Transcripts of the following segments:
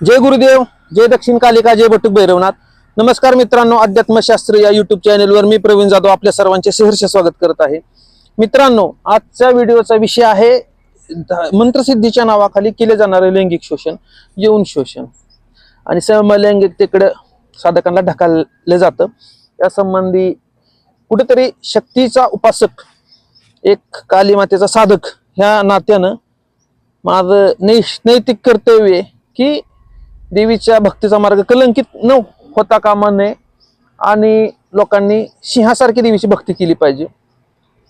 जय गुरुदेव जय दक्षिण कालिका जय बटुक भैरवनाथ. नमस्कार मित्रांनो अध्यात्मशास्त्र या युट्यूब चॅनेलवर मी प्रवीण जाधव आपल्या सर्वांचे सहर्ष स्वागत करत आहे. मित्रांनो आजच्या व्हिडिओचा विषय आहे मंत्रसिद्धीच्या नावाखाली केले जाणारे लैंगिक शोषण यौन शोषण. आणि समलैंगिकतेकडे साधकांना ढकललं जातं. या संबंधी कुठेतरी शक्तीचा उपासक एक कालीमातेचा साधक ह्या नात्यानं माझं नै नैतिक कर्तव्य आहे की देवीच्या भक्तीचा मार्ग कलंकित न होता कामा नये. आणि लोकांनी सिंहासारखी देवीची भक्ती केली पाहिजे.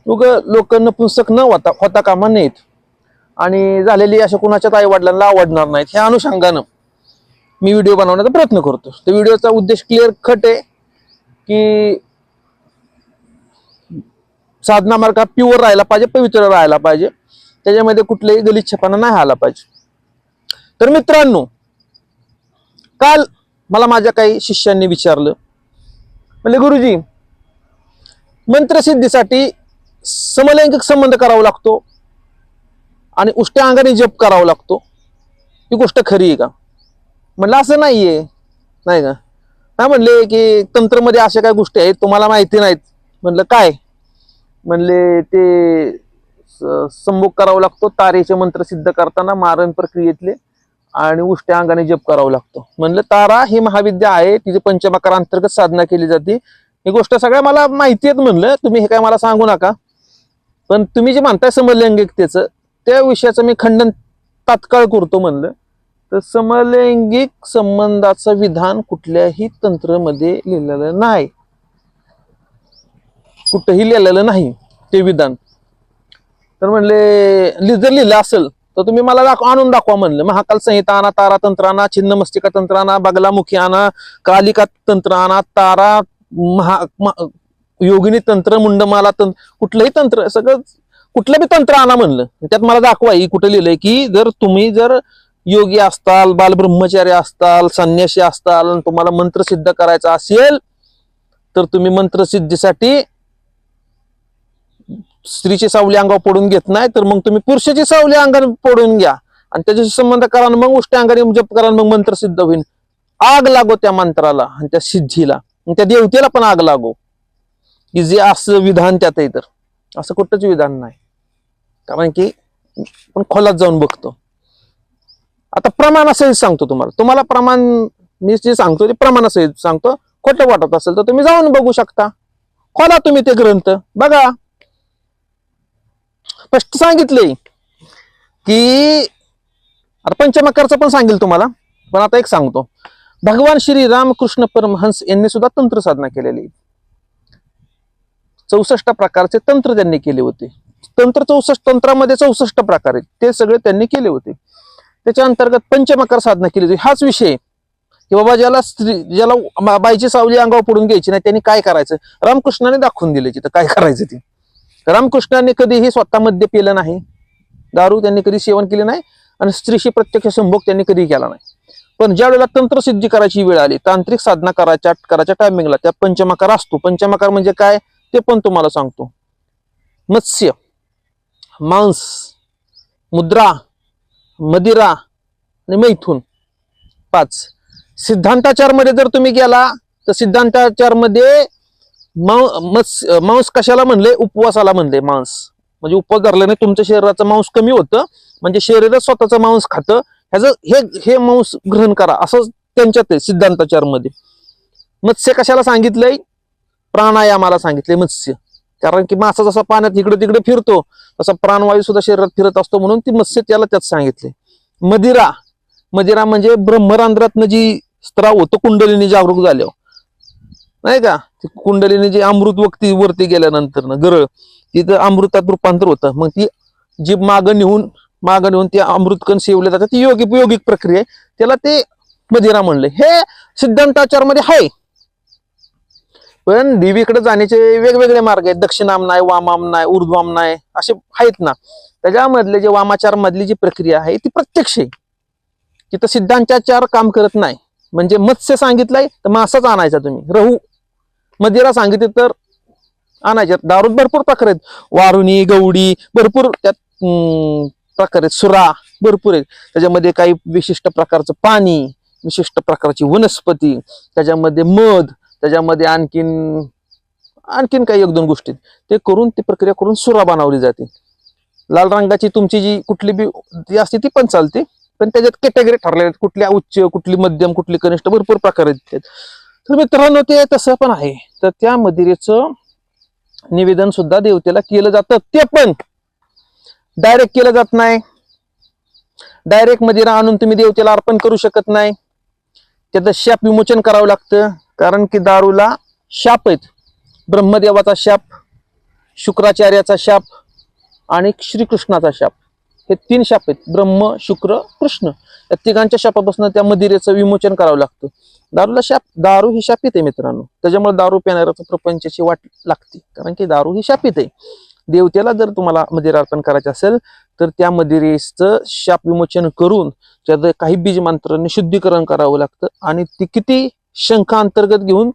उग लोक नपुंसक न होता होता कामा नयेत. आणि झालेली अशा कुणाच्याच आई वडिलांना आवडणार नाहीत. ह्या अनुषंगानं मी व्हिडिओ बनवण्याचा प्रयत्न करतो. त्या व्हिडिओचा उद्देश क्लिअर खट आहे की साधना मार्ग हा प्युअर राहायला पाहिजे पवित्र राहायला पाहिजे. त्याच्यामध्ये कुठलेही गलिच्छपणा नाही आला पाहिजे. तर मित्रांनो काल मला माझ्या काही शिष्यांनी विचारलं. म्हणजे गुरुजी मंत्रसिद्धीसाठी समलैंगिक संबंध करावा लागतो आणि उष्ट्या अंगाने जप करावा लागतो. ही गोष्ट खरी आहे का? म्हणलं असं नाहीये. नाही का नाही म्हणले की तंत्रमध्ये अशा काही गोष्टी आहेत तुम्हाला माहिती नाहीत. म्हणलं काय? म्हणले ते संभोग करावा लागतो तारेचे मंत्र सिद्ध करताना मारण प्रक्रियेतले. आणि उष्ट्या अंगाने जप करावा लागतो. म्हणलं तारा ही महाविद्या आहे तिची पंचमकार अंतर्गत साधना केली जाते. ही गोष्ट सगळ्या मला माहिती आहेत म्हणलं तुम्ही हे काय मला सांगू नका. पण तुम्ही जे म्हणताय समलैंगिकतेचं त्या विषयाचं मी खंडन तात्काळ करतो म्हणलं. तर समलैंगिक संबंधाचं विधान कुठल्याही तंत्रमध्ये लिहिलेलं नाही. कुठंही लिहिलेलं नाही ते विधान. तर म्हणले जर लिहिलं असेल तर तुम्ही मला दाखवा आणून दाखवा म्हणलं. महाकाल संहिता आणा तारा तंत्र आणा छिन्न मस्तिका तंत्र आणा बगलामुखी आणा कालिका तंत्र आणा तारा महा योगिनी तंत्र मुंडमाला तंत्र कुठलंही तंत्र सगळं कुठलं बी तंत्र आणा म्हणलं. त्यात मला दाखवा ही कुठं लिहिलंय की जर तुम्ही जर योगी असताल बालब्रह्मचारी असताल संन्यासी असताल आणि तुम्हाला मंत्र सिद्ध करायचा असेल तर तुम्ही मंत्रसिद्धीसाठी स्त्रीची सावली अंगावर पडून घेत नाही तर मग तुम्ही पुरुषाची सावली अंगाने पडून घ्या. आणि त्याच्याशी संबंध करा मग उष्ट्या अंगाने जप करा मग मंत्र सिद्ध होईल आग लागो त्या मंत्राला आणि त्या सिद्धीला. आणि त्या देवतेला पण आग लागो. की जे असं विधान त्यात तर. असं कुठंच विधान नाही. कारण की पण खोलात जाऊन बघतो. आता प्रमाणासहित सांगतो तुम्हाला. तुम्हाला प्रमाण मी जे सांगतो ते प्रमाणासहित सांगतो. खोटं वाटत असेल तर तुम्ही जाऊन बघू शकता. खोला तुम्ही ते ग्रंथ. बघा. स्पष्ट सांगितले. की आता पंचमकारचं पण सांगेल तुम्हाला पण आता एक सांगतो. भगवान श्री रामकृष्ण परमहंस यांनी सुद्धा तंत्र साधना केलेली. आहे. चौसष्ट प्रकारचे तंत्र त्यांनी केले होते. तंत्र चौसष्ट तंत्रामध्ये चौसष्ट प्रकार आहेत. ते सगळे त्यांनी केले होते. त्याच्या अंतर्गत पंचमकार साधना केली होती. हाच विषय की बाबा ज्याला स्त्री ज्याला बाईची सावली अंगावर पडून घ्यायची नाही त्यांनी काय करायचं? रामकृष्णाने दाखवून दिले तिथं काय करायचं ते. रामकृष्णाने कधीही स्वतः मद्य पिलं नाही. दारू त्यांनी कधी सेवन केले नाही आणि स्त्रीशी प्रत्यक्ष संभोग त्यांनी कधी केला नाही. पण ज्या वेळेला तंत्रसिद्धी करायची वेळ आली तांत्रिक साधना करायच्या करायच्या टायमिंगला त्या पंचमाकार असतो. पंचमाकार म्हणजे काय? ते पण तुम्हाला सांगतो. मत्स्य मांस मुद्रा मदिरा आणि मैथून. पाच. सिद्धांताचारमध्ये जर तुम्ही गेला तर सिद्धांताचारमध्ये मध्ये मांस कशाला म्हणले? उपवासाला म्हणले मांस. म्हणजे उपवास धरल्याने तुमच्या शरीराचं मांस कमी होतं. म्हणजे शरीरात स्वतःचं मांस खातं. ह्याचं हे हे मांस ग्रहण करा. असं त्यांच्यात आहे सिद्धांताचारमध्ये मत्स्य कशाला सांगितलंय? प्राणायामाला सांगितले मत्स्य. कारण की मासा जसा पाण्यात इकडे तिकडे फिरतो तसा प्राणवायू सुद्धा शरीरात फिरत असतो म्हणून ती मत्स्य त्याला त्यात सांगितले मदिरा. मदिरा म्हणजे ब्रह्मरांध्रातनं जी स्त्राव होतं कुंडलीने जागरूक झाल्यावर. नाही का? ती कुंडलीने जी अमृत वक्ती वरती गेल्यानंतर गरळ तिथं अमृतात रूपांतर होतं. मग ती जी मागं नेऊन मागं नेऊन ते अमृतकण सेवले जातात ती योगिक योगिक प्रक्रिया आहे. त्याला ते मदिरा म्हणले. हे सिद्धांताचारमध्ये आहे पण देवीकडे जाण्याचे वेगवेगळे मार्ग आहेत. दक्षिणाम नाय वामाम नाय ऊर्ध्वाम नाय असे आहेत ना. त्याच्यामधले जे वामाचार मधली जी प्रक्रिया आहे ती प्रत्यक्ष आहे. तिथं सिद्धांताचार काम करत नाही. म्हणजे मत्स्य सांगितलंय तर मासाच आणायचा तुम्ही. रहू. मदिरा सांगितले तर आणायच्यात. दारूत भरपूर प्रकार आहेत. वारुणी गवडी भरपूर त्यात प्रकार आहेत. सुरा भरपूर आहेत. त्याच्यामध्ये काही विशिष्ट प्रकारचं पाणी विशिष्ट प्रकारची वनस्पती त्याच्यामध्ये मध त्याच्यामध्ये आणखीन आणखीन काही एक दोन गोष्टी ते करून ती प्रक्रिया करून सुरा बनवली जाते. लाल रंगाची तुमची जी कुठली बी ती असते ती पण चालते. पण त्याच्यात कॅटेगरी ठरलेल्या आहेत. कुठल्या उच्च कुठली मध्यम कुठली कनिष्ठ भरपूर प्रकार आहेत तर मित्रांनो ते तसं पण आहे. तर त्या मदिरेचं निवेदन सुद्धा देवतेला केलं जातं. ते पण डायरेक्ट केलं जात नाही. डायरेक्ट मदिरा आणून तुम्ही देवतेला अर्पण करू शकत नाही. त्याचं शाप विमोचन करावं लागतं. कारण की दारूला शाप आहेत. ब्रह्मदेवाचा शाप शुक्राचार्याचा शाप आणि श्रीकृष्णाचा शाप. हे तीन शाप आहेत. ब्रह्म शुक्र कृष्ण. या तिघांच्या शापापासून त्या मदिरेचं विमोचन करावं लागतं. दारूला शाप दारू ही शापित आहे मित्रांनो. त्याच्यामुळे दारू पिणाऱ्याचं प्रपंचाची वाट लागते. कारण की दारू ही शापित आहे. देवतेला जर तुम्हाला मदिरा अर्पण करायचं असेल तर त्या मदिरेचं शाप विमोचन करून त्याचं काही बीज मंत्रांनी शुद्धीकरण करावं लागतं. आणि ती किती शंका अंतर्गत घेऊन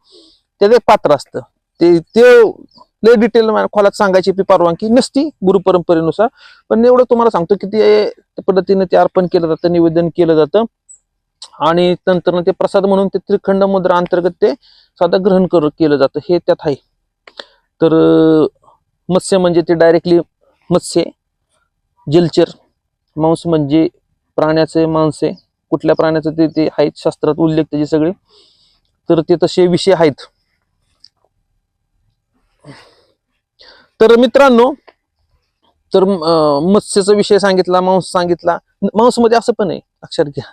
त्याचं पात्र असतं. ते ते लय डिटेल खोलात सांगायची ती परवानगी नसती गुरुपरंपरेनुसार पण एवढं तुम्हाला सांगतो की ते पद्धतीने ते अर्पण केलं जातं निवेदन केलं जातं. आणि नंतर ते प्रसाद म्हणून ते त्रिखंड मुद्रा अंतर्गत ते साधं ग्रहण कर केलं जातं. हे त्यात आहे. तर मत्स्य म्हणजे ते डायरेक्टली मत्स्य जलचर मांस म्हणजे प्राण्याचे मांसे कुठल्या प्राण्याचं ते ते आहेत शास्त्रात उल्लेख त्याचे सगळे. तर ते तसे विषय आहेत. तर मित्रांनो तर मत्स्याचा विषय सांगितला मांस सांगितला. मांसमध्ये असं पण आहे लक्षात घ्या.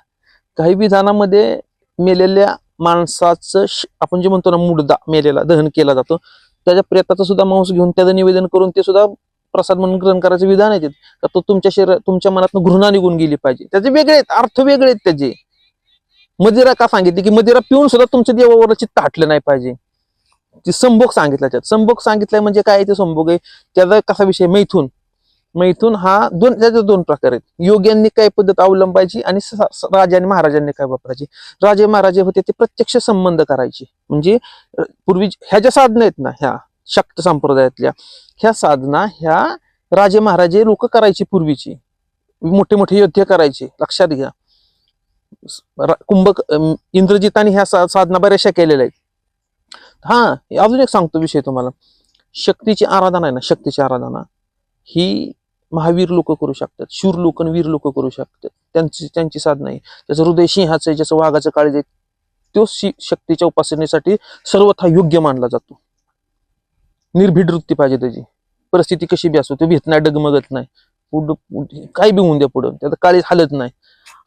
काही विधानामध्ये मेलेल्या माणसाचं आपण जे म्हणतो ना मुडदा मेलेला दहन केला जातो. त्याच्या प्रेताचं सुद्धा मांस घेऊन त्याचं निवेदन करून ते सुद्धा प्रसाद म्हणून ग्रहण करायचे विधान आहेत. का तो तुमच्या शरीर तुमच्या मनातून घृणा निघून गेली पाहिजे. त्याचे वेगळे आहेत अर्थ वेगळे आहेत त्याचे. मदिरा का सांगितली की मदिरा पिऊन सुद्धा तुमच्या देवावर चित्त हटलं नाही पाहिजे. ती संभोग सांगितला त्यात. संभोग सांगितलं म्हणजे काय आहे ते संभोग आहे? त्याचा कसा विषय मैथून. मैथून हा दोन त्याचे दोन प्रकार आहेत. योग्यांनी काय पद्धत अवलंबायची आणि राजा आणि महाराजांनी काय वापरायची? राजे महाराजे होते ते प्रत्यक्ष संबंध करायचे. म्हणजे पूर्वी ह्या ज्या साधना आहेत ना ह्या शक्त संप्रदायातल्या ह्या साधना ह्या राजे महाराजे लोक करायची पूर्वीची. मोठे मोठे योद्धे करायचे लक्षात घ्या. कुंभक अम, इंद्रजिताने ह्या साधना बऱ्याचशा केलेल्या आहेत. हा अजून एक सांगतो विषय तुम्हाला. शक्तीची आराधना आहे ना शक्तीची आराधना. ही महावीर लोक करू शकतात शूर लोक आणि वीर लोक करू शकतात. त्यांची त्यांची साधना आहे. त्याचं हृदय सिंहाचं आहे ज्याचं वाघाचं काळजी आहे तो शि- शक्तीच्या उपासनेसाठी सर्वथा योग्य मानला जातो. निर्भीड वृत्ती पाहिजे त्याची. परिस्थिती कशी बी असो तो भीत नाही डगमगत नाही. पुढं पुढं- काय बी होऊन द्या पुढं. त्याचं काळीज हालत नाही.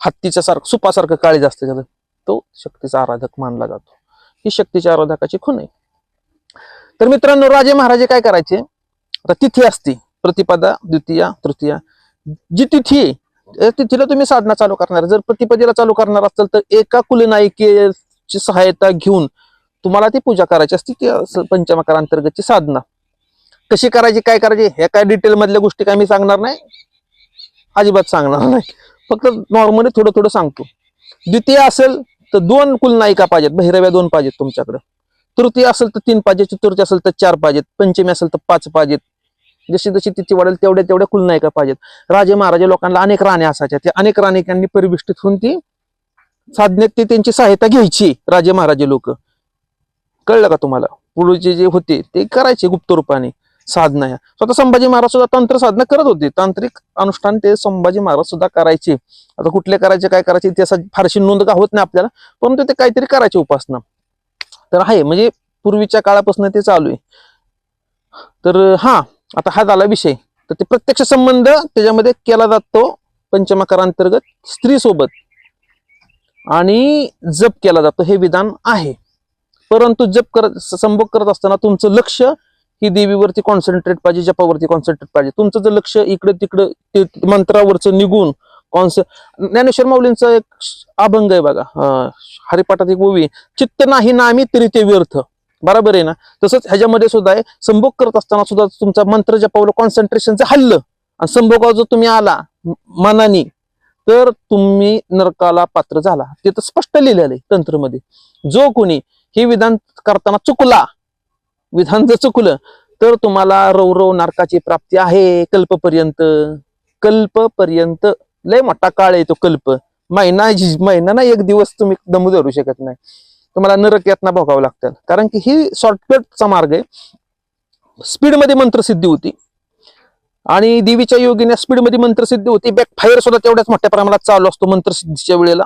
हत्तीच्या सारखं सुपासारखं काळीज असतं त्याचं. तो शक्तीचा आराधक मानला जातो. ही शक्तीच्या आराधकाची खून आहे. तर मित्रांनो राजे महाराजे काय करायचे? आता तिथी असते प्रतिपदा द्वितीया तृतीया. जी तिथी तिथीला तुम्ही साधना चालू करणार. जर प्रतिपदेला चालू करणार असाल तर एका कुलनायिकेची सहायता घेऊन तुम्हाला ती पूजा करायची असते ती असं पंचमकार अंतर्गतची साधना. कशी करायची काय करायची ह्या काय डिटेल मधल्या गोष्टी काय मी सांगणार नाही? अजिबात सांगणार नाही. फक्त नॉर्मली थोडं थोडं सांगतो. द्वितीय असेल तर दोन कुलनायिका पाहिजेत बहिरव्या दोन पाहिजेत तुमच्याकडे. तृतीय असेल तर तीन पाहिजे चतुर्थी असेल तर चार पाहिजेत पंचमी असेल तर पाच पाहिजेत. जशी जशी तिची वाढेल तेवढ्या तेवढ्या कुलनायिका पाहिजेत. राजे महाराजे लोकांना अनेक राण्या असायच्या त्या अनेक राणिकांनी परिविष्टित होऊन ती साधनेत ती त्यांची सहायता घ्यायची राजे महाराजे लोक. कळलं का तुम्हाला? पूर्वीचे जे होते ते करायचे गुप्त रूपाने. साधना या स्वतः संभाजी महाराज सुद्धा तंत्र साधना करत होते. तांत्रिक अनुष्ठान ते संभाजी महाराज सुद्धा करायचे. आता कुठले करायचे काय करायचे इतिहासात फारशी नोंद का होत नाही आपल्याला परंतु ते काहीतरी करायचे उपासना. तर आहे म्हणजे पूर्वीच्या काळापासून ते चालू आहे. तर हा आता हा झाला विषय. तर ते प्रत्यक्ष संबंध त्याच्यामध्ये केला जातो पंचमकारांतर्गत स्त्री सोबत आणि जप केला जातो हे विधान आहे. परंतु जप करत संभोग करत असताना तुमचं लक्ष ही देवीवरती कॉन्सन्ट्रेट पाहिजे जपावरती कॉन्सन्ट्रेट पाहिजे. तुमचं जर लक्ष इकडे तिकडे मंत्रावरचं निघून कॉन्स ज्ञानेश्वर माऊलींचा एक अभंग आहे बघा. हरिपाठात एक ओवी चित्त नाही नामी तरी ते व्यर्थ. बरोबर आहे ना? तसंच ह्याच्यामध्ये सुद्धा आहे संभोग करत असताना सुद्धा तुमचा मंत्र जपावलं कॉन्सन्ट्रेशनचं हल्लं. आणि संभोगावर जर तुम्ही आला म- मनाने तर तुम्ही नरकाला पात्र झाला. ते तर स्पष्ट लिहिलेलं आहे तंत्रमध्ये. जो कोणी हे विधान करताना चुकला विधान जर चुकलं तर तुम्हाला रौरव नारकाची प्राप्ती आहे कल्पपर्यंत. कल्पपर्यंत लय मोठा काळ आहे तो कल्प. महिना महिना ना एक दिवस तुम्ही दमू धरू शकत नाही. तुम्हाला नरक यातना भोगावं लागतं. कारण की ही शॉर्टकटचा मार्ग आहे. स्पीडमध्ये मंत्रसिद्धी होती. आणि देवीच्या योगीने स्पीडमध्ये मंत्रसिद्धी होती. बॅकफायर सुद्धा तेवढ्याच मोठ्या प्रमाणात चालू असतो मंत्रसिद्धीच्या वेळेला.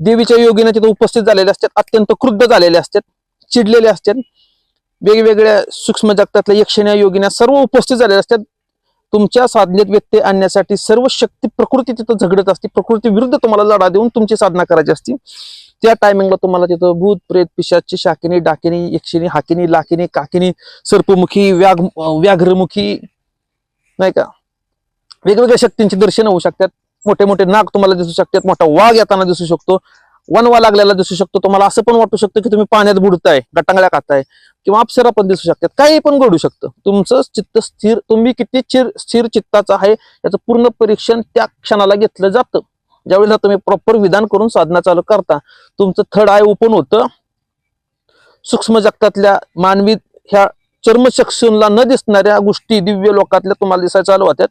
देवीच्या योगीने तिथे उपस्थित झालेले असतात. अत्यंत क्रुद्ध झालेले असतात. चिडलेले असतात. वेगवेगळ्या सूक्ष्म जगतातल्या यक्षण्या योगिन्या सर्व उपस्थित झालेल्या असतात. तुमच्या साधनेत व्यत्यय आणण्यासाठी सर्व शक्ती प्रकृती तिथं झगडत असते. प्रकृती विरुद्ध तुम्हाला लढा देऊन तुमची साधना करायची असते. त्या टायमिंगला तुम्हाला तिथं भूत प्रेत पिशाची शाकिनी डाकिनी यक्षिणी हाकिनी लाकिनी काकिनी सर्पमुखी व्याघ व्याघ्रमुखी नाही का? वेगवेगळ्या शक्तींचे दर्शन होऊ शकतात. मोठे मोठे नाग तुम्हाला दिसू शकतात. मोठा वाघ येताना दिसू शकतो. वनवा लागलेला दिसू शकतो. तुम्हाला असं पण वाटू शकतं की तुम्ही पाण्यात बुडताय गटांगळ्या खाताय किंवा अप्सरा पण दिसू शकतात. काही पण घडू शकतं. तुमचं चित्त स्थिर तुम्ही किती चिर स्थिर चित्ताचं आहे याचं पूर्ण परीक्षण त्या क्षणाला घेतलं जातं. ज्यावेळेला तुम्ही प्रॉपर विधान करून साधना चालू करता तुमचं थर्ड आय ओपन होतं. सूक्ष्म जगतातल्या मानवी ह्या चर्मचक्षूंना न दिसणाऱ्या गोष्टी दिव्य लोकातल्या तुम्हाला दिसायला चालू होत्यात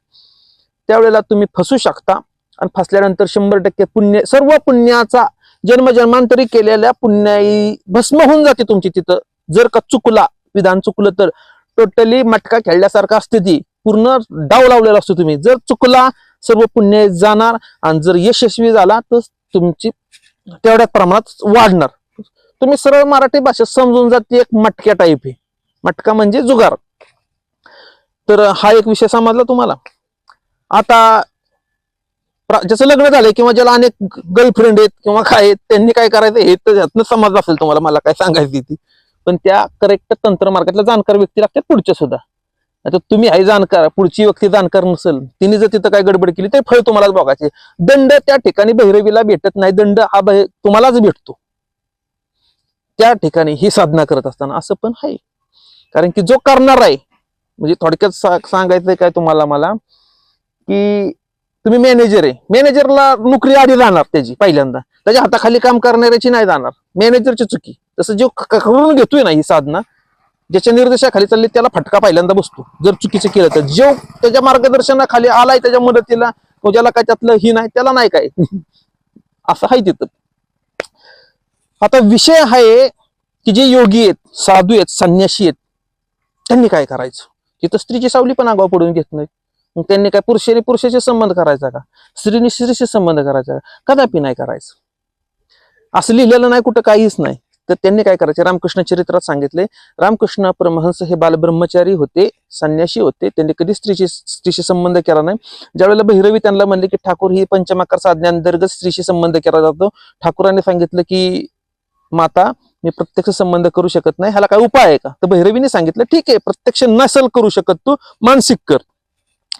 त्यावेळेला तुम्ही फसू शकता. आणि फसल्यानंतर शंभर टक्के पुण्य सर्व पुण्याचा जन्मजन्मांतरी केलेल्या पुण्याई भस्म होऊन जाते तुमची तिथं. जर का चुकला विधान चुकलं तर. टोटली मटका खेळल्यासारखा असते ती पूर्ण डाव लावलेला असतो तुम्ही. जर चुकला सर्व पुण्य जाणार आणि जर यशस्वी झाला तर तुमची तेवढ्या प्रमाणात वाढणार. तुम्ही सरळ मराठी भाषेत समजून जाते एक मटक्या टाईप आहे. मटका म्हणजे जुगार. तर हा एक विषय समजला तुम्हाला. आता ज्याचं लग्न झालंय किंवा ज्याला अनेक गर्लफ्रेंड आहेत किंवा काय आहेत त्यांनी काय करायचं हे तर यातनं समज असेल तुम्हाला मला काय सांगायची ती. पण त्या करेक्ट तंत्र मार्गातल्या जाणकार व्यक्ती लागतात पुढच्या सुद्धा. आता तुम्ही आहे जाणकार पुढची व्यक्ती जाणकार नसेल तिने जर तिथं काय गडबड केली तर फळ तुम्हालाच बघायचे. दंड त्या ठिकाणी भैरवीला भेटत नाही दंड हा भै- तुम्हालाच भेटतो. त्या ठिकाणी ही साधना करत असताना असं पण आहे. कारण की जो करणार आहे म्हणजे थोडक्यात सांगायचं सांगायचंय काय तुम्हाला मला की तुम्ही मॅनेजर आहे. मॅनेजरला नोकरी आधी जाणार त्याची पहिल्यांदा. त्याच्या हाताखाली काम करणाऱ्याची नाही जाणार मॅनेजरची चुकी. तसं जो करून घेतोय ना ही साधना ज्याच्या निर्देशाखाली चालली त्याला फटका पहिल्यांदा बसतो. जर चुकीचं केलं तर. जो त्याच्या मार्गदर्शनाखाली आलाय त्याच्या मदतीला तो ज्याला काय त्यातलं ही नाही त्याला नाही काय. असं आहे तिथं. आता विषय आहे की जे योगी आहेत साधू आहेत संन्यासी आहेत त्यांनी काय करायचं? तिथं स्त्रीची सावली पण आगाव पडून घेत नाही मग त्यांनी काय पुरुषाने पुरुषाशी संबंध करायचा का? स्त्रीने स्त्रीशी संबंध करायचा का? कदापि नाही करायचं. असं लिहिलेलं नाही कुठं काहीच नाही. तर त्यांनी काय करायचे? रामकृष्ण चरित्रात सांगितले रामकृष्ण परमहंस हे बालब्रह्मचारी होते संन्याशी होते. त्यांनी कधी स्त्रीशी स्त्रीशी संबंध केला नाही. ज्यावेळेला भैरवी त्यांना म्हणले की ठाकूर ही पंचमाकार साधण्याअंतर्गत स्त्रीशी संबंध केला जातो. ठाकूरांनी सांगितलं की माता मी प्रत्यक्ष संबंध करू शकत नाही. ह्याला काय उपाय आहे का? तर भैरवीने सांगितलं ठीक आहे प्रत्यक्ष नसल करू शकत तू मानसिक कर.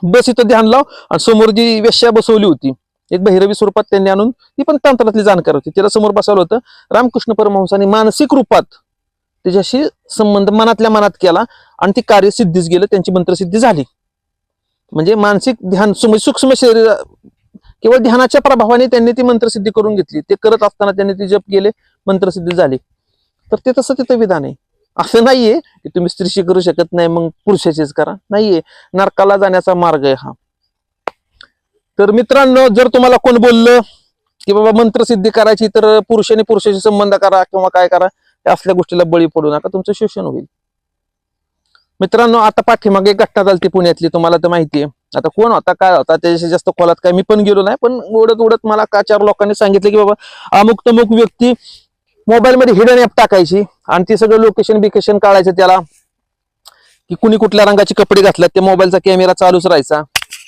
बस इथं ध्यान लाव. आणि समोर जी वेश्या बसवली होती एक भैरवी स्वरूपात त्यांनी आणून ती पण तंत्रातली जाणकार होती. तिला समोर बसवलं होतं रामकृष्ण परमहंसाने मानसिक रूपात तिच्याशी संबंध मनातल्या मनात केला आणि ती कार्य सिद्धीच गेलं त्यांची मंत्रसिद्धी झाली. म्हणजे मानसिक ध्यान सुम- सूक्ष्म शरीर केवळ ध्यानाच्या प्रभावाने त्यांनी ती मंत्रसिद्धी करून घेतली. ते करत असताना त्यांनी ती जप केले मंत्रसिद्धी झाली. तर ते तसं तिथं विधान आहे. असं नाहीये की तुम्ही स्त्रीशी करू शकत नाही मग पुरुषाचीच करा. नाहीये. नरकाला जाण्याचा मार्ग आहे हा. तर मित्रांनो जर तुम्हाला कोण बोललं की बाबा मंत्रसिद्धी करायची तर पुरुषाने पुरुषाशी संबंध करा किंवा काय करा असल्या गोष्टीला बळी पडू नका. तुमचं शोषण होईल. मित्रांनो आता पाठीमागे एक घटना झाली पुण्यातली तुम्हाला तर आहे आता कोण होता काय होता त्याच्याशी जास्त खोलात काय मी पण गेलो नाही पण उडत उडत मला का चार लोकांनी सांगितलं की बाबा अमुक तमुक व्यक्ती मोबाईलमध्ये हिडन ॲप टाकायची आणि ते सगळं लोकेशन बिकेशन काढायचं त्याला. की कुणी कुठल्या रंगाचे कपडे घातल्यात ते मोबाईलचा कॅमेरा चालूच राहायचा.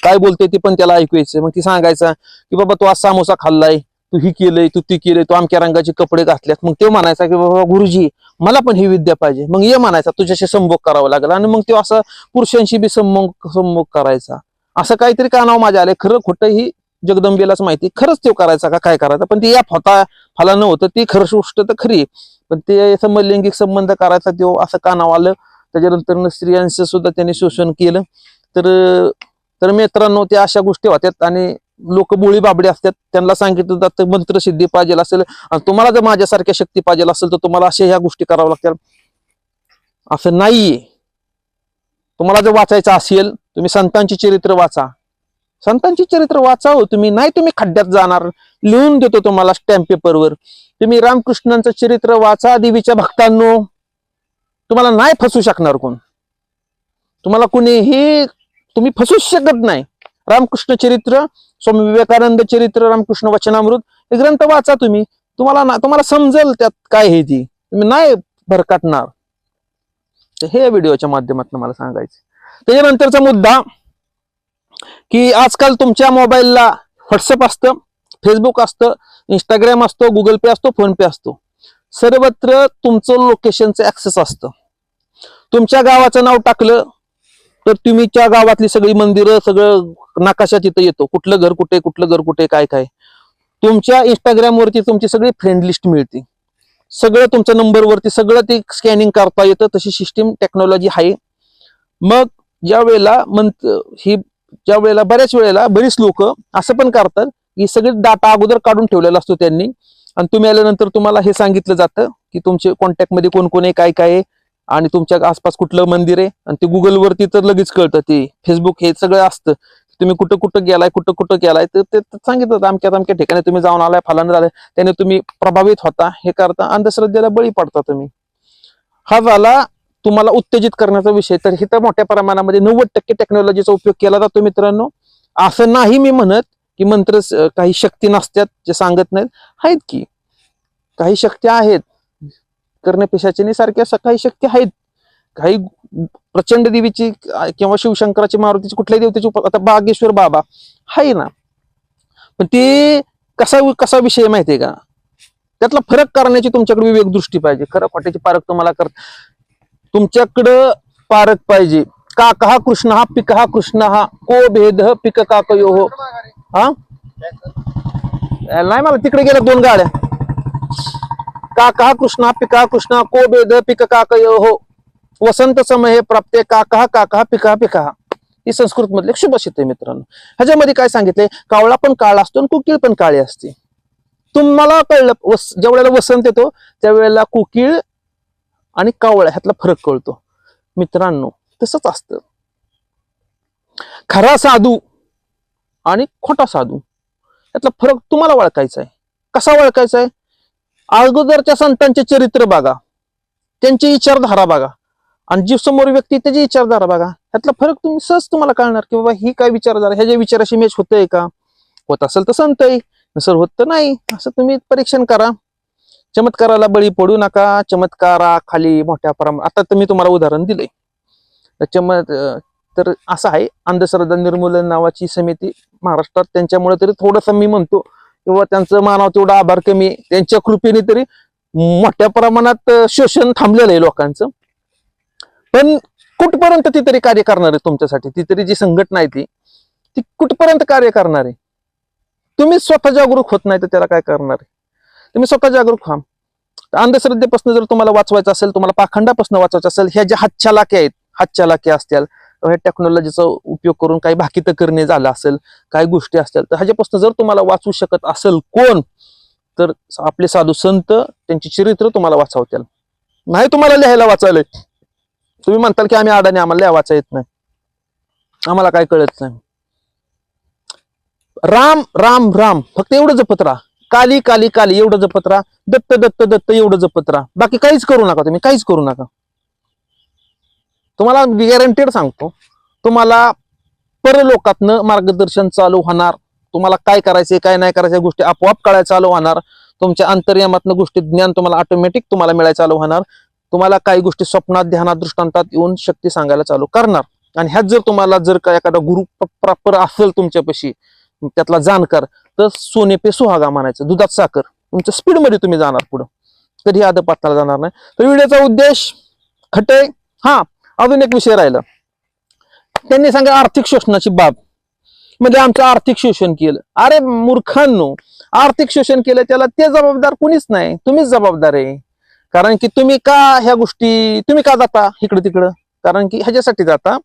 काय बोलते ते पण त्याला ऐकवायचं. मग ती सांगायचा की बाबा तू आज सामोसा खाल्लाय तू ही केलंय तू ती केलंय तू आमक्या रंगाचे कपडे घातल्यात मग ते म्हणायचा की बाबा गुरुजी मला पण ही विद्या पाहिजे. मग ये म्हणायचा तुझ्याशी संभोग करावा लागला. आणि मग तो असा पुरुषांशी बी संभोग संभोग करायचा. असं काहीतरी कानाव माझ्या आले. खरं खोटं ही जगदंबेलाच माहिती खरंच तो करायचा का काय करायचा? पण ते या होता फाला नव्हतं ती खरं गोष्ट तर खरी पण ते समलैंगिक संबंध करायचा तो असं कानाव आलं. त्याच्यानंतर स्त्रियांचं सुद्धा त्यांनी शोषण केलं. तर तर मित्रांनो त्या अशा गोष्टी होत्यात आणि लोक बोळी बाबडे असतात. त्यांना सांगितलं जातं मंत्रसिद्धी पाहिजे असेल. आणि तुम्हाला जर माझ्यासारख्या शक्ती पाहिजे असेल तर तुम्हाला अशा ह्या गोष्टी कराव्या लागतात असं नाहीये. तुम्हाला जर वाचायचं असेल तुम्ही संतांची चरित्र वाचा. संतांची चरित्र वाचावं. तुम्ही नाही तुम्ही खड्ड्यात जाणार. लिहून देतो तुम्हाला स्टॅम्प पेपरवर तुम्ही रामकृष्णांचं चरित्र वाचा देवीच्या भक्तांनो. तुम्हाला नाही फसू शकणार कोण. तुम्हाला कुणीही तुम्ही फसूच शकत नाही. रामकृष्ण चरित्र स्वामी विवेकानंद चरित्र रामकृष्ण वचनामृत हे ग्रंथ वाचा तुम्ही. तुम्हाला ना तुम्हाला समजेल त्यात काय हे ती. तुम्ही नाही भरकटणार. हे व्हिडिओच्या माध्यमातून मला सांगायचं त्याच्यानंतरचा मुद्दा की आजकाल तुमच्या मोबाईलला व्हॉट्सअप असतं फेसबुक असतं इंस्टाग्राम असतो गुगल पे असतो फोन पे असतो. सर्वत्र तुमचं लोकेशनचं ऍक्सेस असतं. तुमच्या गावाचं नाव टाकलं तर तुम्हीच्या गावातली सगळी मंदिरं सगळं नाकाशा तिथं येतो. कुठलं घर कुठे कुठलं घर कुठे काय काय. तुमच्या इंस्टाग्रामवरती तुमची सगळी फ्रेंड लिस्ट मिळते. सगळं तुमच्या नंबरवरती सगळं ते स्कॅनिंग करता येतं तशी सिस्टीम टेक्नॉलॉजी आहे. मग ज्या वेळेला मंत ही ज्या वेळेला बऱ्याच वेळेला बरीच लोक असं पण करतात की सगळे डाटा अगोदर काढून ठेवलेला असतो त्यांनी. आणि तुम्ही आल्यानंतर तुम्हाला हे सांगितलं जातं की तुमचे कॉन्टॅक्टमध्ये कोण कोण आहे काय काय आहे. आणि तुमच्या आसपास कुठलं मंदिर आहे. आणि ते गुगलवरती तर लगेच कळतं ते. फेसबुक हे सगळं असतं. तुम्ही कुठं कुठं गेलाय कुठं कुठं गेलाय तर ते सांगितलं अमक्या अमक्या ठिकाणी तुम्ही जाऊन आलाय फलान झालाय त्याने तुम्ही प्रभावित होता हे करता. अंधश्रद्धेला बळी पडता तुम्ही. हा झाला तुम्हाला उत्तेजित करण्याचा विषय. तर इथं मोठ्या प्रमाणामध्ये नव्वद टक्के टेक्नॉलॉजीचा उपयोग केला जातो मित्रांनो. असं नाही मी म्हणत की मंत्र काही शक्ती नसतात जे सांगत नाहीत. आहेत की. काही शक्ती आहेत. करण्यापेशाची सारख्या काही शक्ती आहेत. काही प्रचंड देवीची किंवा शिवशंकराची मारुतीची कुठल्याही देवतेची आता बागेश्वर बाबा. आहे ना. पण ते कसा कसा विषय माहितीये का? त्यातला फरक करण्याची तुमच्याकडे विवेक दृष्टी पाहिजे. खरं खोट्याची पारख तुम्हाला कर तुमच्याकडं पारख पाहिजे. काक हा कृष्ण हा पिक हा कृष्ण हा को भेद पिक काकयो हो. हा? नाही मला तिकडे गेल्या दोन गाड्या. काका कृष्णा पिका कृष्णा को भेद पिक काकयो हो. वसंत समय प्राप्ते काका काका पिका पिका ही. संस्कृत मधले शुभशित आहे मित्रांनो. ह्याच्यामध्ये काय सांगितलंय? कावळा पण काळा असतो आणि कुकीळ पण काळी असते. तुम्हाला कळलं वस ज्या वेळेला वसंत येतो त्यावेळेला कुकीळ आणि कावळा ह्यातला फरक कळतो. मित्रांनो तसंच असतं. खरा साधू आणि खोटा साधू यातला फरक तुम्हाला ओळखायचा आहे. कसा ओळखायचा आहे? अगोदरच्या संतांचे चरित्र बघा. त्यांची विचारधारा बघा. आणि जी समोर व्यक्ती त्याची विचारधारा बघा. ह्यातला फरक तुम्ही सहज तुम्हाला कळणार की बाबा ही काय विचारधारा ह्याच्या विचाराशी मॅच होतंय का? होत असेल तर संत आहे नसेल होत तर नाही. असं तुम्ही परीक्षण करा. चमत्काराला बळी पडू नका चमत्कारा खाली मोठ्या प्रमाणात आता तर मी तुम्हाला उदाहरण दिलंय. चम तर असं आहे अंधश्रद्धा निर्मूलन नावाची समिती महाराष्ट्रात त्यांच्यामुळे तरी थोडंसं मी म्हणतो किंवा त्यांचं मानव तेवढा आभार कमी त्यांच्या कृपेने तरी मोठ्या प्रमाणात शोषण थांबलेलं आहे लोकांचं. पण कुठपर्यंत ती तरी कार्य करणार आहे तुमच्यासाठी? ती तरी जी संघटना आहे ती ती कुठपर्यंत कार्य करणार आहे? तुम्ही स्वतः जागरूक होत नाही तर त्याला काय करणार आहे? तुम्ही स्वतः जागरूक व्हा. तर अंधश्रद्धेपासून जर तुम्हाला वाचवायचं असेल तुम्हाला पाखंडापासून वाचवायचं असेल ह्या ज्या हातचालाक्या आहेत हातचालाक्या असतील ह्या टेक्नॉलॉजीचा उपयोग करून काही भाकीत करणे झालं असेल काही गोष्टी असतील तर ह्याच्यापासून जर तुम्हाला वाचवू शकत असेल कोण तर आपले साधू संत त्यांची चरित्र तुम्हाला वाचवतील. नाही तुम्हाला लिहायला वाचायला तुम्ही म्हणताल की आम्ही अडाणी आम्हाला लिहा वाचा येत नाही. आम्हाला काय कळत नाही. राम राम राम. फक्त एवढं जपत राहा. काली काली काली एवढं जपत राहा. दत्त दत्त दत्त एवढं जपत राहा. बाकी काहीच करू नका तुम्ही काहीच करू नका. तुम्हाला गॅरंटेड सांगतो तुम्हाला परलोकातनं मार्गदर्शन चालू होणार. तुम्हाला काय करायचे काय नाही करायच्या गोष्टी आपोआप कळायला चालू होणार. तुमच्या अंतर्यामातनं गोष्टी ज्ञान तुम्हाला ऑटोमॅटिक तुम्हाला मिळायला चालू होणार. तुम्हाला काही गोष्टी स्वप्नात ध्यानात दृष्टांतात येऊन शक्ती सांगायला चालू करणार. आणि ह्यात जर तुम्हाला जर का एखादा गुरु प्रॉपर असेल तुमच्यापाशी त्यातला जाणकार तर सोने पे सुहागा मानायचं दुधात साखर. तुमच्या स्पीडमध्ये तुम्ही जाणार पुढं. कधी आदर पाताला जाणार नाही. तर व्हिडिओचा उद्देश खटे हा अजून एक विषय राहिला. त्यांनी सांगा आर्थिक शोषणाची बाब. म्हणजे आमचं आर्थिक शोषण केलं. अरे मूर्खांनो आर्थिक शोषण केलं त्याला ते जबाबदार कुणीच नाही. तुम्हीच जबाबदार आहे. कारण की तुम्ही का ह्या गोष्टी तुम्ही का जाता इकडं तिकडं? कारण की ह्याच्यासाठी जाता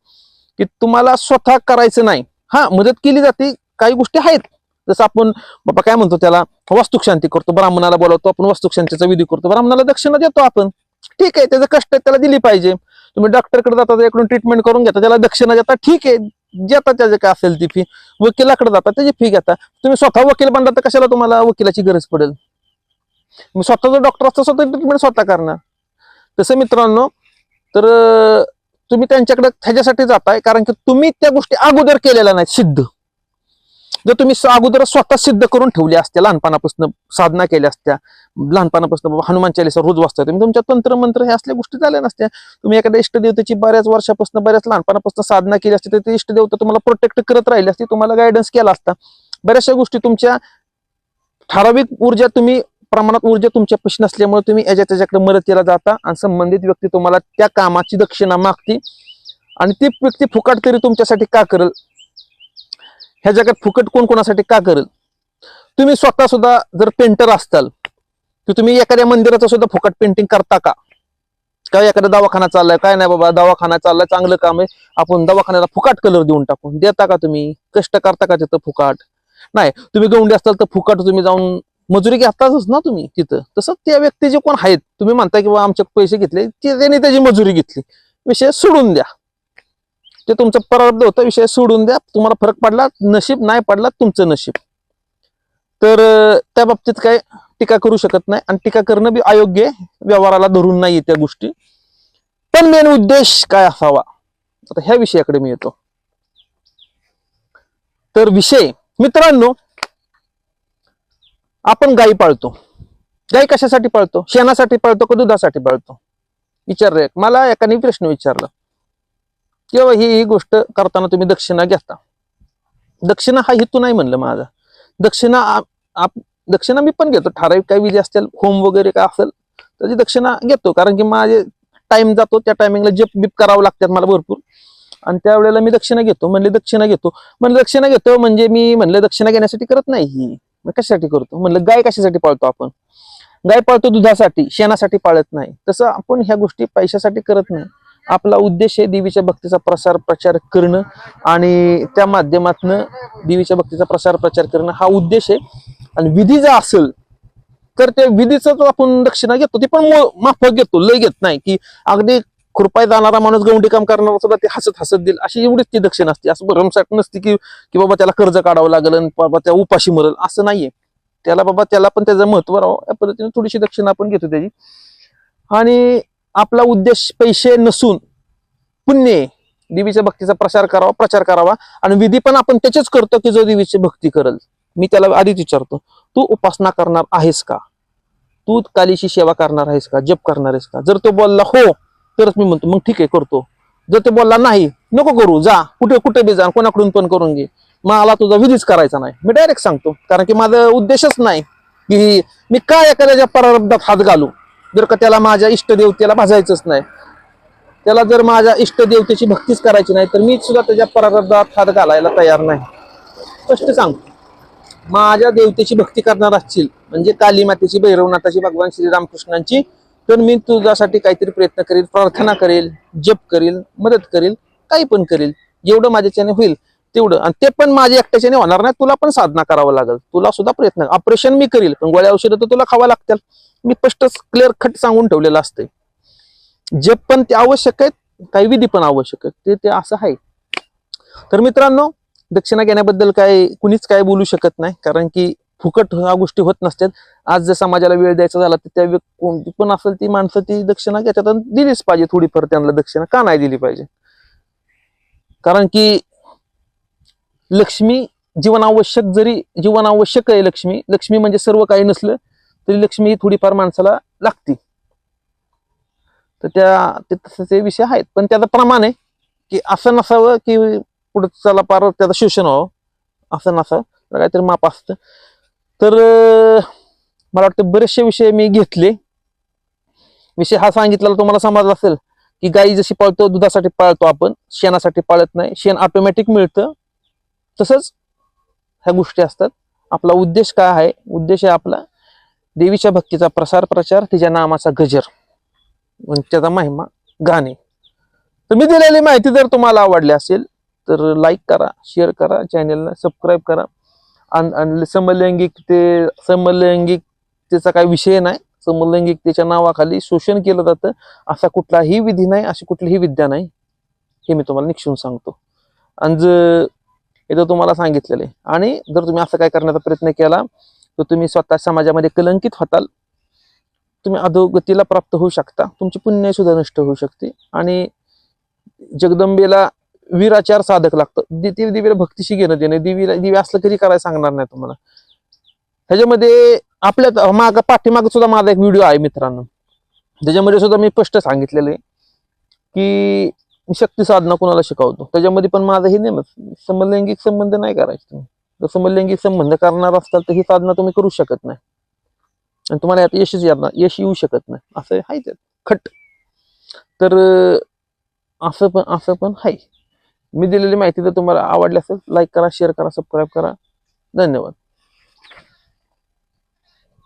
की तुम्हाला स्वतः करायचं नाही. हा मदत केली जाते काही गोष्टी आहेत. जसं आपण बाबा काय म्हणतो त्याला वास्तुकशांती करतो ब्राह्मणाला बोलावतो आपण वास्तुकशांतीचा विधी करतो ब्राह्मणाला दक्षिणा देतो आपण. ठीक आहे त्याचं कष्ट त्याला दिली पाहिजे. तुम्ही डॉक्टरकडे जाता इकडून ट्रीटमेंट करून घेता त्याला दक्षिणा देता ठीक आहे. जे आता त्याचे काय असेल ती फी वकिलाकडे जाता त्याची फी घेता. तुम्ही स्वतः वकील बनला तर कशाला तुम्हाला वकिलाची गरज पडेल? मी स्वतः जर डॉक्टर असतो स्वतः ट्रीटमेंट स्वतः करणार. तसं मित्रांनो तर तुम्ही त्यांच्याकडे ह्याच्यासाठी जाताय कारण की तुम्ही त्या गोष्टी अगोदर केलेल्या नाहीत सिद्ध. जर तुम्ही अगोदर स्वतः सिद्ध करून ठेवल्या असत्या लहानपणापासून साधना केल्या असत्या लहानपणापासून हनुमान चालीसा रोज वाचता तुम्ही तुमच्या तंत्र मंत्र हे असल्या गोष्टी झाल्या नसत्या. तुम्ही एखाद्या इष्टदेवतेची बऱ्याच वर्षापासून बऱ्याच लहानपणापासून साधना केली असते तर ते इष्टदेवता तुम्हाला प्रोटेक्ट करत राहिली असते तुम्हाला गायडन्स केला असता. बऱ्याचशा गोष्टी तुमच्या ठराविक ऊर्जा तुम्ही प्रमाणात ऊर्जा तुमच्या पशी नसल्यामुळे तुम्ही याच्या त्याच्याकडे मदतीला जाता आणि संबंधित व्यक्ती तुम्हाला त्या कामाची दक्षिणा मागते आणि ती व्यक्ती फुकट तरी तुमच्यासाठी का करेल? ह्या जगात फुकट कोण कोणासाठी का करेल? तुम्ही स्वतः सुद्धा जर पेंटर असताल तर तुम्ही एखाद्या मंदिराचा सुद्धा फुकट पेंटिंग करता का? काय एखादा दवाखाना चाललाय? काय नाही बाबा दवाखाना चाललाय चांगलं काम आहे. आपण दवाखान्याला फुकाट कलर देऊन टाकू. देता का तुम्ही? कष्ट करता का तिथं फुकाट? नाही तुम्ही गोंडी असताल तर फुकाट तुम्ही जाऊन मजुरी घेताच ना तुम्ही तिथं. तसं त्या व्यक्ती जे कोण आहेत तुम्ही म्हणताय की बाबा आमचे पैसे घेतले ते त्याची मजुरी घेतली. विषय सोडून द्या. ते तुमचं प्रारब्ध होतं विषय सोडून द्या. तुम्हाला फरक पडला नशीब नाही पडला तुमचं नशीब. तर त्या बाबतीत काय टीका करू शकत नाही. आणि टीका करणं बी अयोग्य व्यवहाराला धरून नाही त्या गोष्टी. पण मेन उद्देश काय असावा? आता ह्या विषयाकडे मी येतो. तर विषय मित्रांनो आपण गाई पाळतो. गाई कशासाठी पाळतो? शेणासाठी पाळतो का दुधासाठी पाळतो? विचारलं मला एकाने प्रश्न विचारला. किंवा ही गोष्ट करताना तुम्ही दक्षिणा घेता. दक्षिणा हा हेतू नाही म्हणलं माझा. दक्षिणा आप- दक्षिणा मी पण घेतो. ठराविक काही विधी असतील होम वगैरे काय असेल त्याची दक्षिणा घेतो. कारण की माझे टाइम जातो त्या टायमिंगला जप बिप करावं लागतात मला भरपूर. आणि त्यावेळेला मी दक्षिणा घेतो. म्हणले दक्षिणा घेतो. म्हणलं दक्षिणा घेतो म्हणजे मी म्हणलं दक्षिणा घेण्यासाठी करत नाही ही. कशासाठी करतो? म्हणलं गाय कशासाठी पाळतो आपण? गाय पाळतो दुधासाठी शेणासाठी पाळत नाही. तसं आपण ह्या गोष्टी पैशासाठी करत नाही. आपला उद्देश आहे देवीच्या भक्तीचा प्रसार प्रचार करणं आणि त्या माध्यमातनं देवीच्या भक्तीचा प्रसार प्रचार करणं हा उद्देश आहे. आणि विधी जर असेल तर त्या विधीचं आपण दक्षिणा घेतो. ती पण माफक घेतो लय घेत नाही की अगदी कृपाय जाणारा माणूस गवंडी काम करणारा सुद्धा ते हसत हसत देईल. अशी एवढीच ती दक्षिणा असते. असं भरमसाट नसते की की बाबा त्याला कर्ज काढावं लागेल आणि बाबा त्या उपाशी मरल. असं नाहीये. त्याला बाबा त्याला पण त्याचं महत्त्व राहावं. या पद्धतीने थोडीशी दक्षिणा आपण घेतो त्याची. आणि आपला उद्देश पैसे नसून पुण्य देवीच्या भक्तीचा प्रसार करावा प्रचार करावा. आणि विधी पण आपण त्याचेच करतो की जो देवीची भक्ती करल. मी त्याला आधीच विचारतो तू उपासना करणार आहेस का? तू कालीची सेवा करणार आहेस का? जप करणार आहेस का? जर तो बोलला हो तरच मी म्हणतो मग ठीक आहे करतो. जर तो बोलला नाही नको करू जा. कुठे कुठे बी जा. कोणाकडून पण करून घे. मला तुझा विधीच करायचा नाही. मी डायरेक्ट सांगतो कारण की माझा उद्देशच नाही की मी काय एखाद्याच्या प्रारब्धात हात घालू. जर का त्याला माझ्या इष्टदेवतेला भाजायचंच नाही त्याला जर माझ्या इष्टदेवतेची भक्तीच करायची नाही तर मी सुद्धा त्याच्या प्रारब्धात हात घालायला तयार नाही. स्पष्ट सांगतो. माझ्या देवतेची भक्ती करणार असतील म्हणजे काली मातेची भैरवनाथाची भगवान श्रीरामकृष्णांची तर मी तुझ्यासाठी काहीतरी प्रयत्न करेल प्रार्थना करेल जप करेल मदत करेल काही पण करेल जेवढं माझ्याच्याने होईल तेवढं. आणि ते पण माझ्या एकट्याच्याने होणार नाही. तुला पण साधना करावं लागेल. तुला सुद्धा प्रयत्न ऑपरेशन मी करील पण गोळ्या औषधं तर तुला खावा लागतील. मी स्पष्ट क्लिअर खट सांगून ठेवलेलं असतंय. जे पण ते आवश्यक आहेत काही विधी पण आवश्यक आहेत. ते ते असं आहे. तर मित्रांनो दक्षिणा घेण्याबद्दल काय कुणीच काय बोलू शकत नाही. कारण की फुकट ह्या गोष्टी होत नसतात. आज जर समाजाला वेळ द्यायचा झाला तर त्या व्यक्ती कोणती पण असेल ती माणसं ती दक्षिणा घ्यायच्या दिलीच पाहिजे थोडीफार त्यांना दक्षिणा का नाही दिली पाहिजे? कारण की लक्ष्मी जीवनावश्यक जरी जीवनावश्यक आहे लक्ष्मी लक्ष्मी म्हणजे सर्व काही नसलं तरी लक्ष्मी ही थोडीफार माणसाला लागती. तर त्या ते तसे विषय आहेत. पण त्याचं प्रमाण आहे की असं नसावं की पुढे चला पार त्याचं शोषण व्हावं. असं नसावं. तर काहीतरी माप असतं. तर मला वाटतं बरेचसे विषय मी घेतले. विषय हा सांगितलेला तुम्हाला समजला असेल की गाई जशी पाळतो दुधासाठी पाळतो आपण. शेणासाठी पाळत नाही. शेण ऑटोमॅटिक मिळतं. तसंच ह्या गोष्टी असतात. आपला उद्देश काय आहे? उद्देश आहे आपला देवीच्या भक्तीचा प्रसार प्रचार तिच्या नामाचा गजर. म्हणजे त्याचा महिमा गाणे. तर मी दिलेली माहिती जर तुम्हाला आवडली असेल तर लाईक करा शेअर करा चॅनलला सबस्क्राईब करा. आणि- आणि समलैंगिकते समलैंगिकतेचा काही विषय नाही. समलैंगिकतेच्या नावाखाली शोषण केलं जातं. असा कुठलाही विधी नाही अशी कुठलीही विद्या नाही. हे मी तुम्हाला निक्षून सांगतो. आणि ज- इथं तुम्हाला सांगितलेलं आहे. आणि जर तुम्ही असं काय करण्याचा प्रयत्न केला तर तुम्ही स्वतः समाजामध्ये कलंकित होताल. तुम्ही अधोगतीला प्राप्त होऊ शकता. तुमची पुण्यसुद्धा नष्ट होऊ शकते. आणि जगदंबेला वीराचार साधक लागतं. दि- दिवीला भक्तीशी घेणं देणं दिवीला दिवे असलं तरी करायला सांगणार नाही तुम्हाला. ह्याच्यामध्ये आपल्या माग पाठीमाग सुद्धा माझा एक व्हिडिओ आहे मित्रांनो. त्याच्यामध्ये सुद्धा मी स्पष्ट सांगितलेलं आहे की मी शक्ती साधना कोणाला शिकवतो? त्याच्यामध्ये पण माझं हे नेमच समलैंगिक संबंध नाही करायचे तुम्ही. जर समलैंगिक संबंध करणार असाल तर ही साधना तुम्ही करू शकत नाही. आणि तुम्हाला यात यशच येणार यश येऊ शकत नाही. असं आहे त्यात. खट. तर असं पण असं पण आहे मी दिलेली माहिती जर तुम्हाला आवडली असेल लाईक करा शेअर करा सबस्क्राईब करा. धन्यवाद.